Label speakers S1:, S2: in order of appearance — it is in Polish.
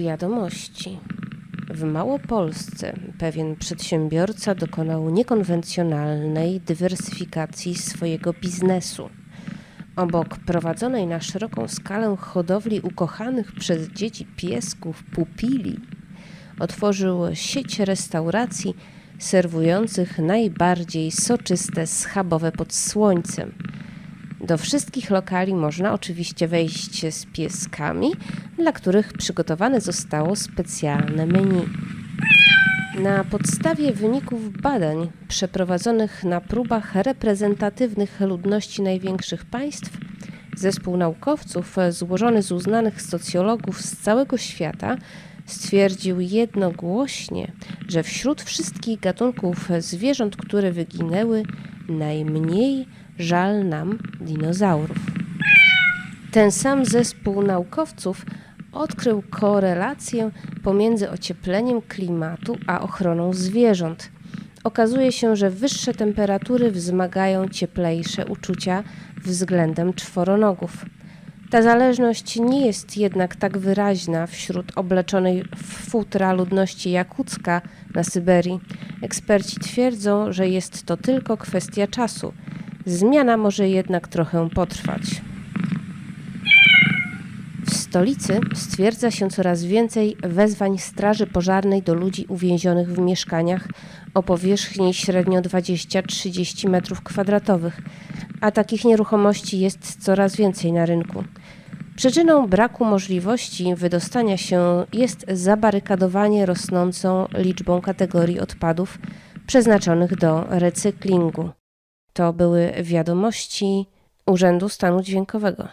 S1: Wiadomości. W Małopolsce pewien przedsiębiorca dokonał niekonwencjonalnej dywersyfikacji swojego biznesu. Obok prowadzonej na szeroką skalę hodowli ukochanych przez dzieci piesków pupili, otworzył sieć restauracji serwujących najbardziej soczyste schabowe pod słońcem. Do wszystkich lokali można oczywiście wejść z pieskami, dla których przygotowane zostało specjalne menu. Na podstawie wyników badań przeprowadzonych na próbach reprezentatywnych ludności największych państw, zespół naukowców złożony z uznanych socjologów z całego świata stwierdził jednogłośnie, że wśród wszystkich gatunków zwierząt, które wyginęły, najmniej żal nam dinozaurów. Ten sam zespół naukowców odkrył korelację pomiędzy ociepleniem klimatu a ochroną zwierząt. Okazuje się, że wyższe temperatury wzmagają cieplejsze uczucia względem czworonogów. Ta zależność nie jest jednak tak wyraźna wśród obleczonej w futra ludności jakucka na Syberii. Eksperci twierdzą, że jest to tylko kwestia czasu. Zmiana może jednak trochę potrwać. W stolicy stwierdza się coraz więcej wezwań Straży Pożarnej do ludzi uwięzionych w mieszkaniach o powierzchni średnio 20-30 m2, a takich nieruchomości jest coraz więcej na rynku. Przyczyną braku możliwości wydostania się jest zabarykadowanie rosnącą liczbą kategorii odpadów przeznaczonych do recyklingu. To były wiadomości Urzędu Stanu Dźwiękowego.